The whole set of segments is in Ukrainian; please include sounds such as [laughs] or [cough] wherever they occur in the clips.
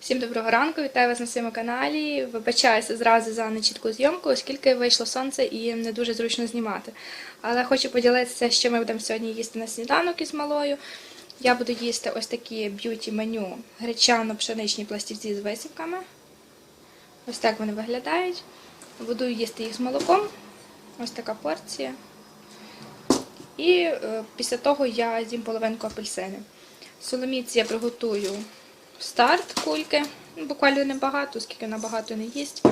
Всім доброго ранку, вітаю вас на своєму каналі. Вибачаюся зразу за нечітку зйомку, оскільки вийшло сонце і не дуже зручно знімати. Але хочу поділитися, що ми будемо сьогодні їсти на сніданок із малою. Я буду їсти ось такі б'юті меню гречано-пшеничні пластівці з висівками. Ось так вони виглядають. Буду їсти їх з молоком. Ось така порція. І е, після того я з'їм половинку апельсини. Соломіці я приготую старт кульки. Ну, Буквально небагато, оскільки вона багато не їсть.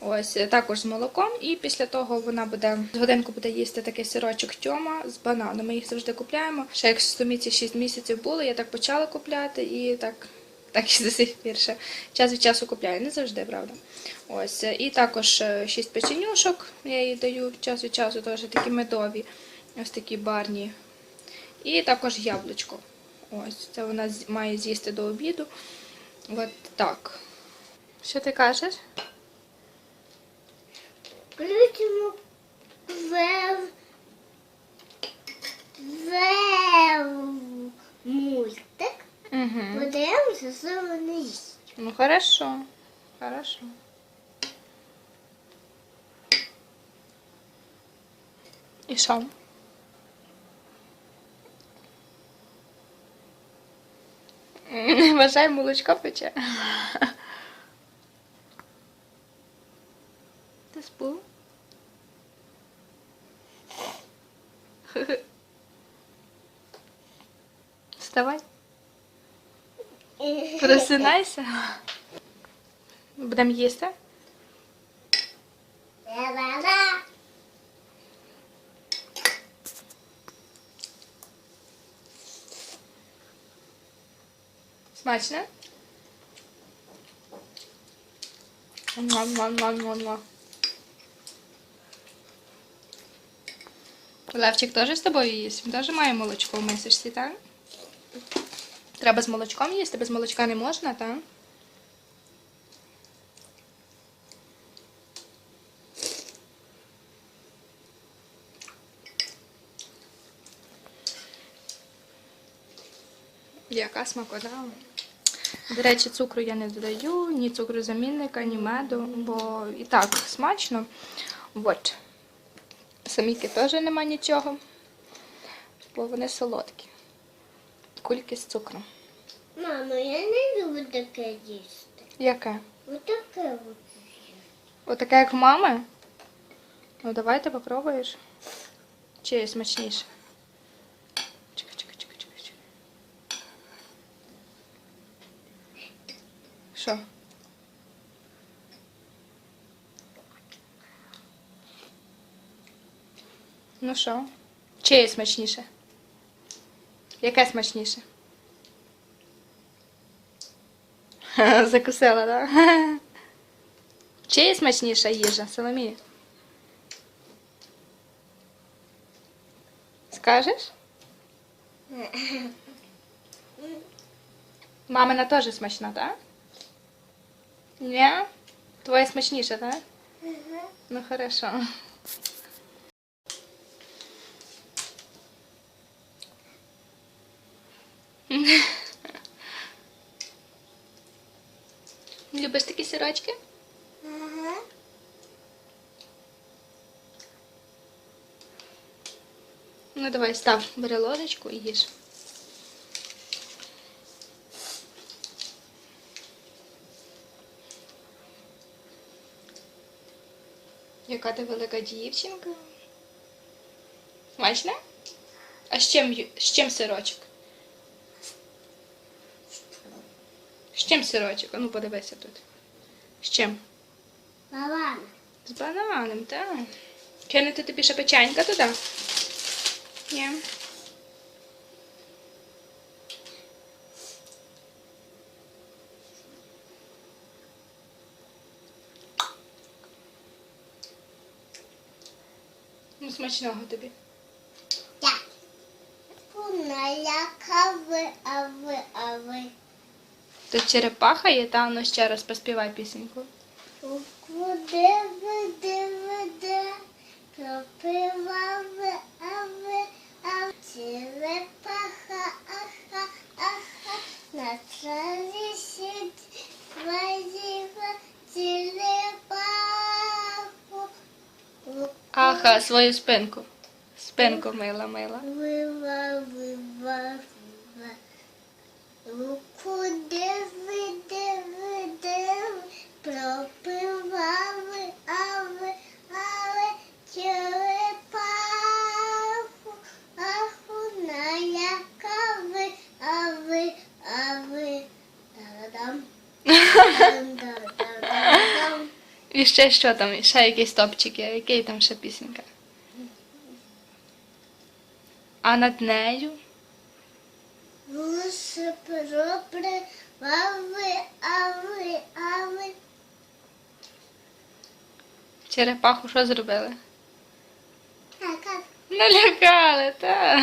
Ось е, також з молоком. І після того вона буде з годинку буде їсти такий сирочок тьома з бананом. Ми їх завжди купляємо. Ще як Соломіці 6 місяців було, я так почала купляти і так. Так і до сих пір час від часу купляю, не завжди, правда. Ось. е, І також 6 печенюшок я їй даю час від часу, теж такі медові, ось такі барні. І також яблучко. Ось, це вона має з'їсти до обіду. От так. Що ти кажеш? Включимо вев... вев... мультик. Угу. Подивимося, що вони їсть. Ну, хорошо. Хорошо. І що? Вважай, молочко пече. Ти спав? Вставай. Просинайся. Будемо їсти. Смачно? Левчик теж з тобою їсть? Він теж має молочко в мисочці, так? Треба з молочком їсти, без молочка не можна, так? Яка смакота. До речі, цукру я не додаю, ні цукрозамінника, ні меду, бо і так смачно. От. Саміки теж нема нічого, бо вони солодкі. Кульки з цукром. Мамо, я не люблю таке їсти. Яке? Отаке от. Отаке, як в мами? Ну, давай ти попробуєш. Чи смачніше? Що? Ну що? Чиє смачніше? Яке смачніше? [laughs] Закусила, так? Да? [laughs] Чиє смачніша їжа, Соломія? Скажеш? [laughs] Мамина теж смачна, так? Ні? Твоя смачніша, так? Ну хорошо. Любиш такі сирочки? Ага. Ну давай, став, бери ложечку і їж. Яка ти велика дівчинка. Смачно? А з чим, з чим сирочок? З чим сирочок? А ну подивися тут. З чим? Мама. З бананом, так. Кинути тобі ще печенька туди? Ні. Ну, смачного тобі. Так. А ви, а ви. Тут черепаха є, та ну ще раз поспівай пісеньку. Куди ви, де ви, де? Пропила ви, а ви, а ви. Черепаха, аха, аха. На траві сидить, Черепаха свою спинку. Спинку мила, мила. Вива, вива, вива. Куди ви, де ви, де ви, пропивали, а ви, але черепаху, аху налякали, а ви, а ви, та-дам, та-дам, [laughs] І ще що там? Ще якийсь топчик є. Який там ще пісенька? А над нею? Лише пропливали, а ви, а ви, Черепаху що зробили? така Налякали, так.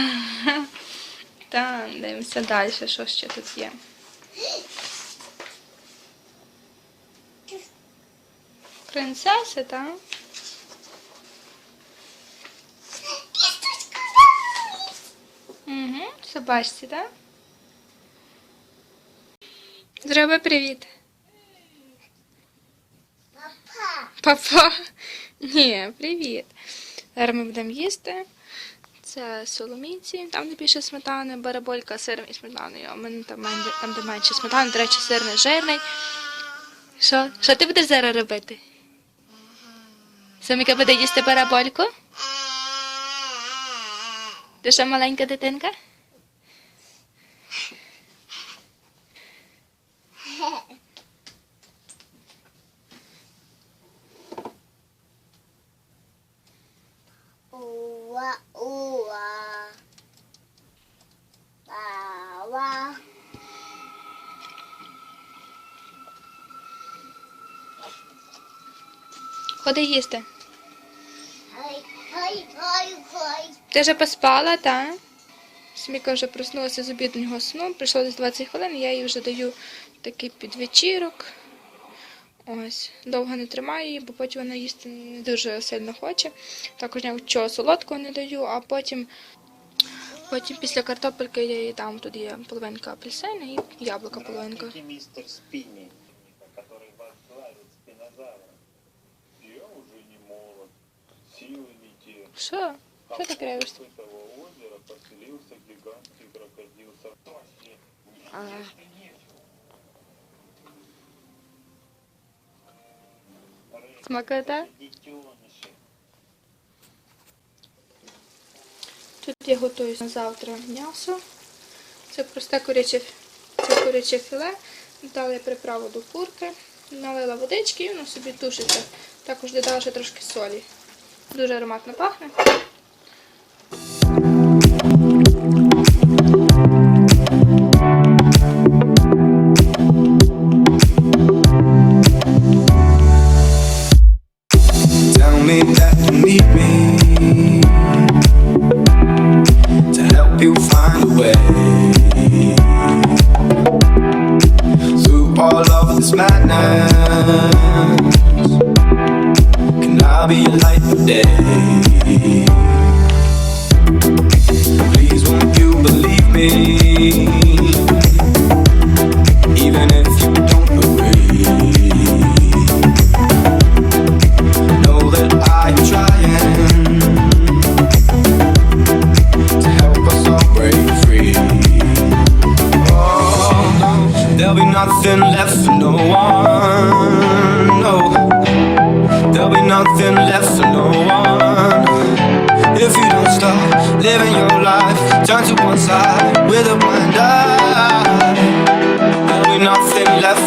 Так, дивимося далі, що ще тут є. Принцеси, так? Угу, собачці, так? Зроби привіт. Папа. Папа. Ні, привіт. Зараз ми будемо їсти. Це соломійці, там де більше сметани, бараболька, сиром і сметаною. А в мене там, там де менше сметани, до речі, сир не жирний. Що? Що ти будеш зараз робити? Саміка буде їсти барабольку? Ти що маленька дитинка? Ходи їсти. Ти вже поспала, так? Сміка вже проснулася з обіднього сну, прийшло десь 20 хвилин, я їй вже даю такий підвечірок. Ось, довго не тримаю її, бо потім вона їсти не дуже сильно хоче. Також нічого солодкого не даю, а потім, потім після картопельки я їй дам, тут є половинка апельсина і яблука половинка. Здравствуйте, мистер Спинни, который возглавит. Я уже не молод, не те. Що? Що ти кривишся? этого озера поселился гигантский крокодил Сартоси. А. Смакота? Тут я готую на завтра м'ясо. Це просте куряче, це куряче філе. Дала приправу до курки, налила водички і воно собі тушиться. Також додала ще трошки солі. Дуже ароматно пахне. Please, won't you believe me? with a blind eye. There'll be nothing left.